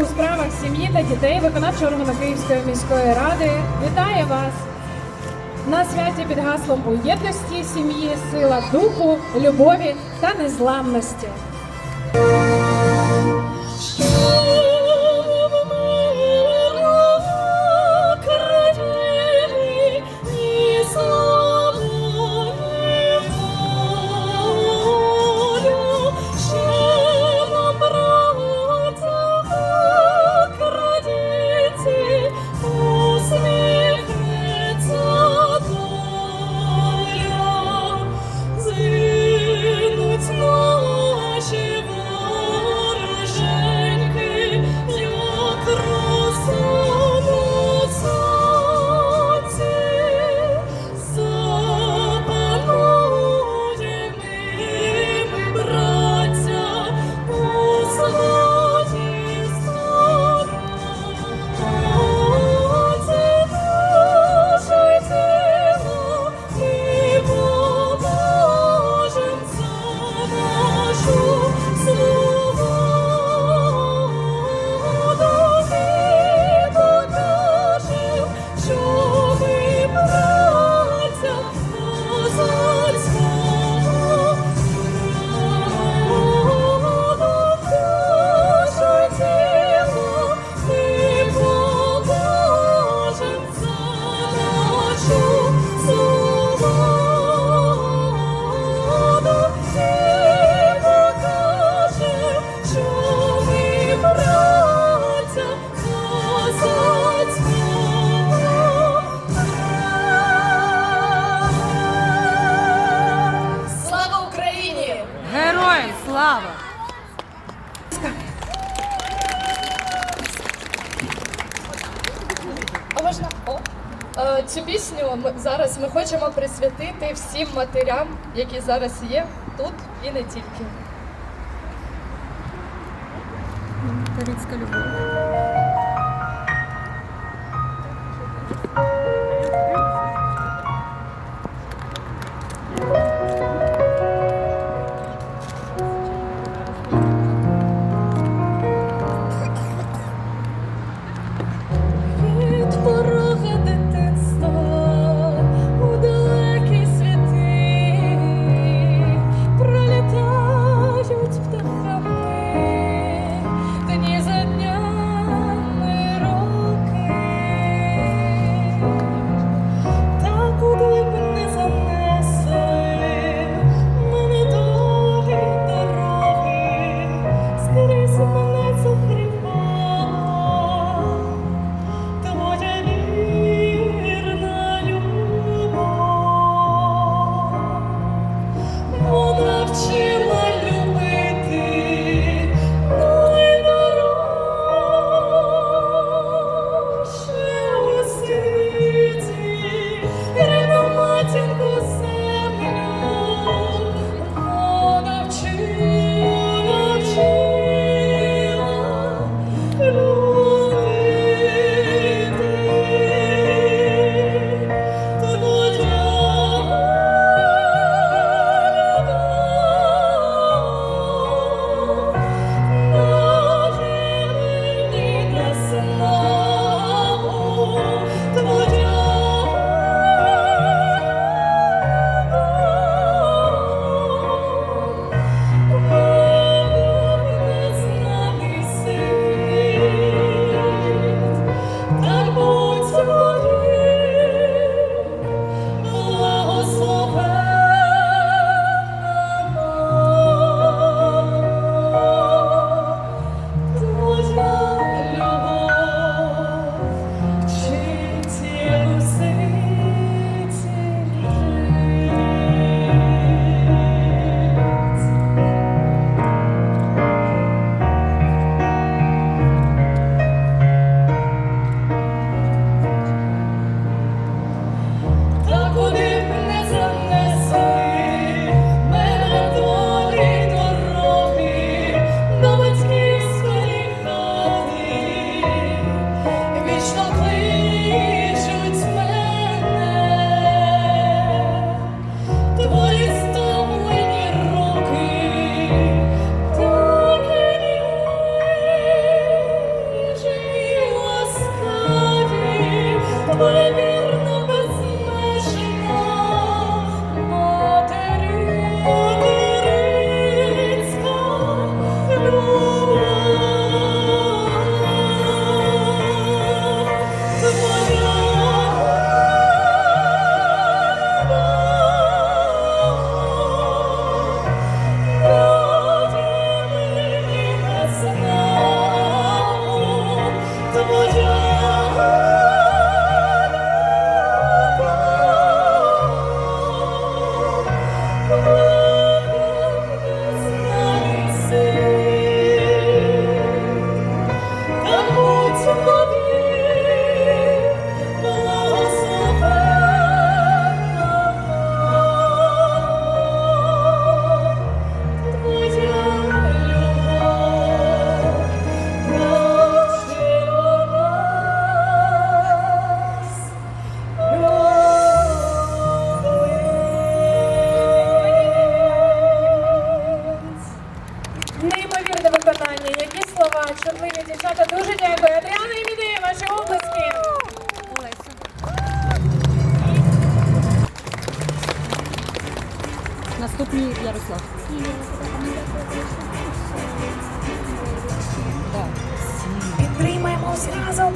у справах сім'ї та дітей виконавчого органу Київської міської ради вітає вас на святі під гаслом у єдності сім'ї, сила духу, любові та незламності. Цю пісню ми зараз ми хочемо присвятити всім матерям, які зараз є тут і не тільки. Корицька любов. Журливі дівчата дуже дякую. Адріана і Мідея, ваші обласки. Наступний Ярослав. Підтримаємось разом.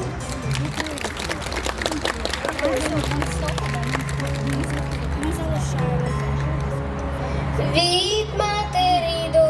Від матері до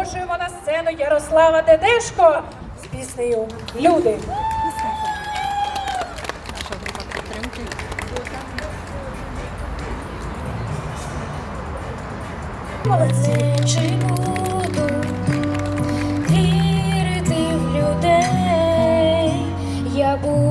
запрошуємо на сцену Ярослава Дедешко з піснею Люди. Молодці, чи буду вірити в людей? Я буду.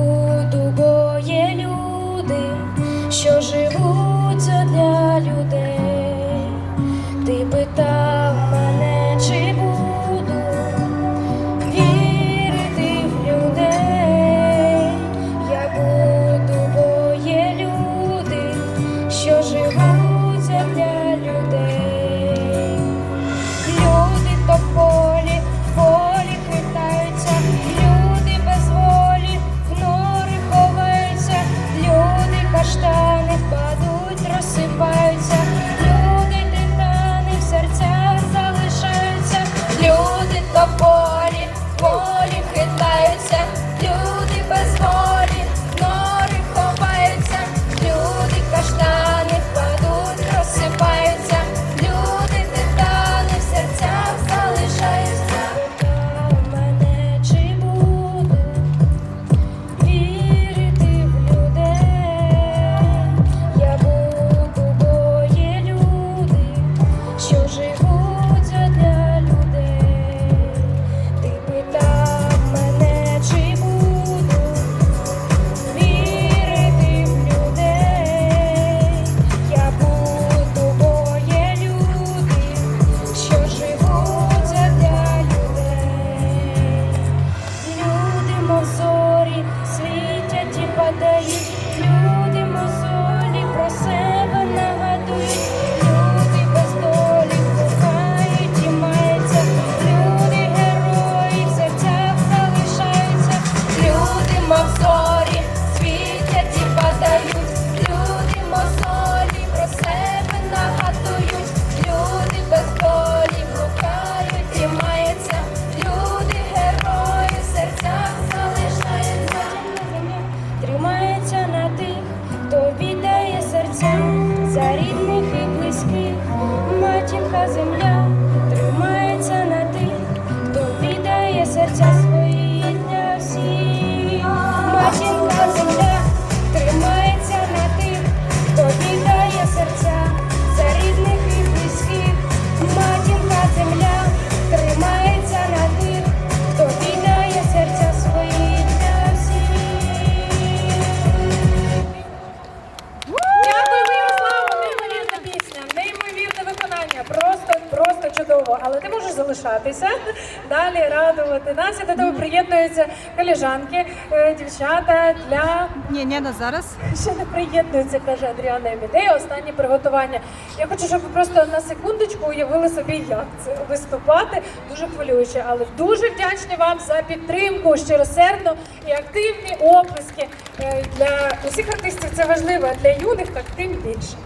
підтримувати нас. І до того приєднуються коліжанки, е, дівчата для Ні, ні, на зараз. ще не приєднуються, каже Андріана Емідея. Останні приготування. Я хочу, щоб ви просто на секундочку уявили собі, як це виступати. Дуже хвилююче, але дуже вдячні вам за підтримку, щиросердно і активні оплески е, для усіх артистів. Це важливо, а для юних так тим більше.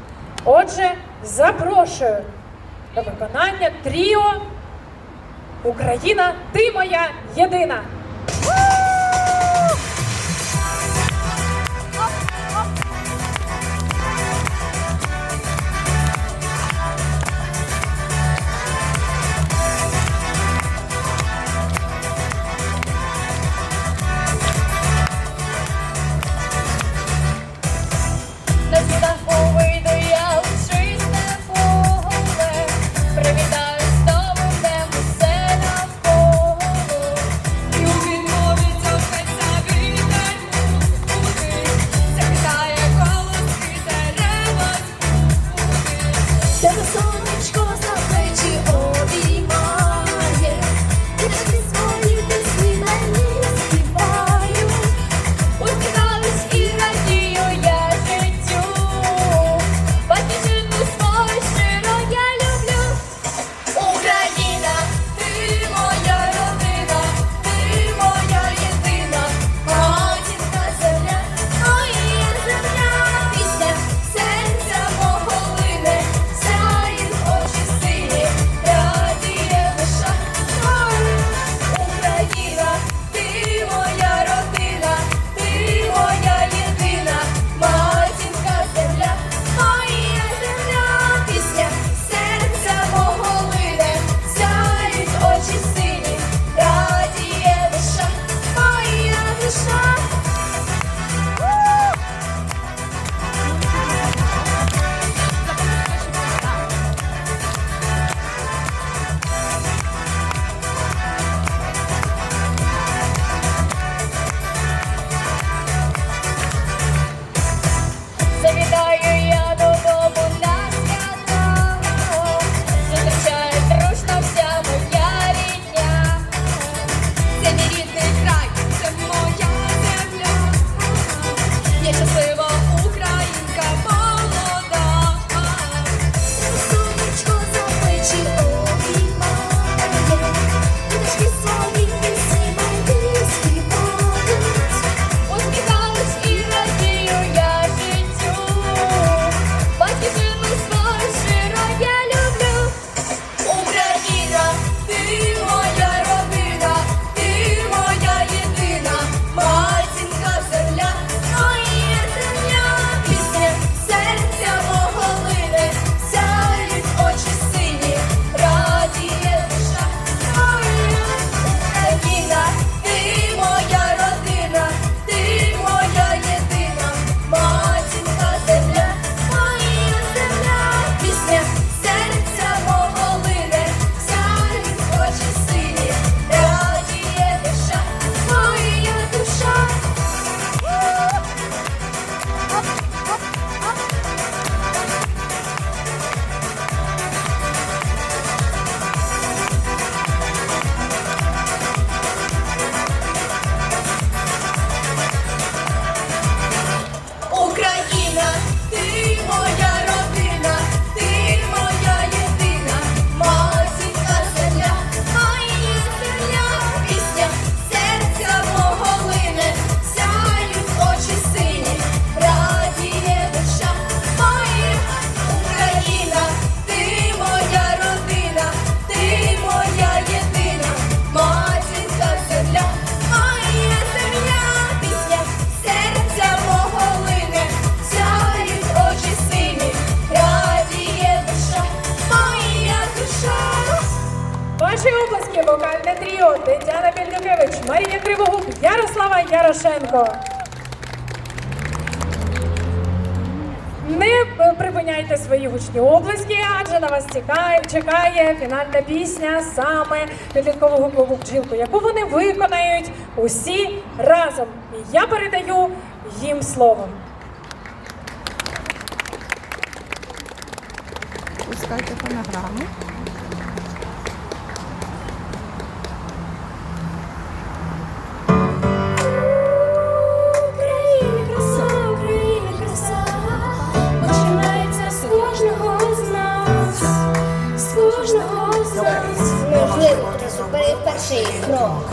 Отже, запрошую до виконання тріо Україна, ти моя єдина. свої гучні облиски, адже на вас чекає, чекає фінальна пісня саме підліткового клубу бджілку, яку вони виконають усі разом. І я передаю їм слово. Пускайте фонограму. крок,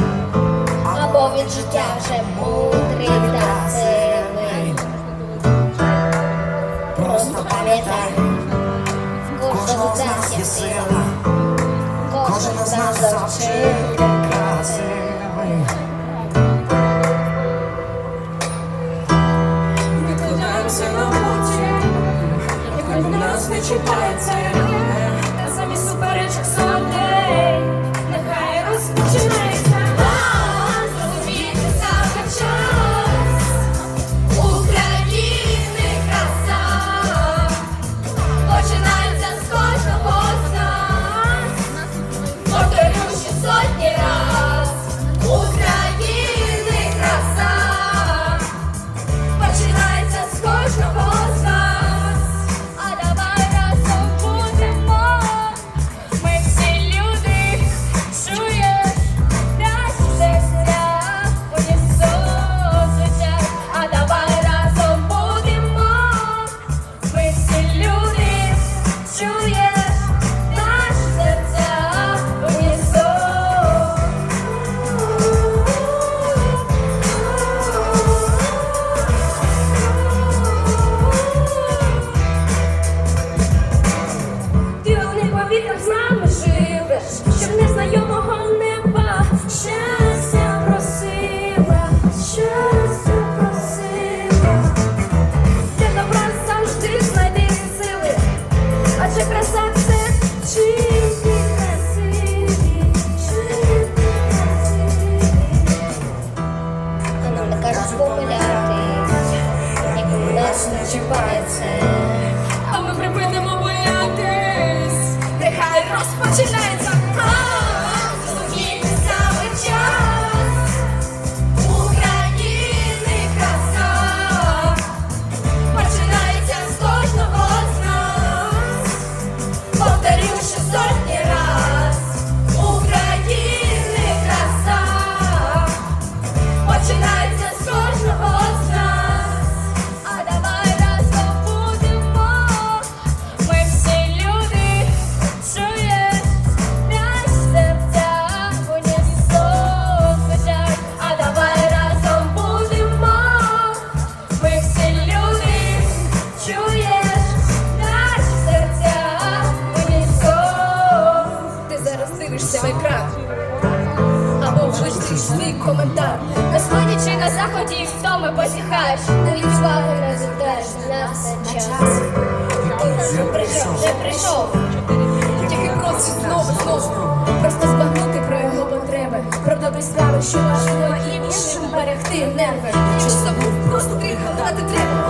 або від життя вже мудрий та сильний. Просто пам'ятай, кожен з нас є сила, кожен з нас завчив. прийшов. Тільки просить знову, знову Просто збагнути про його потреби, про добрі справи, що важливо і іншим берегти нерви. Що забув, просто приїхав, треба.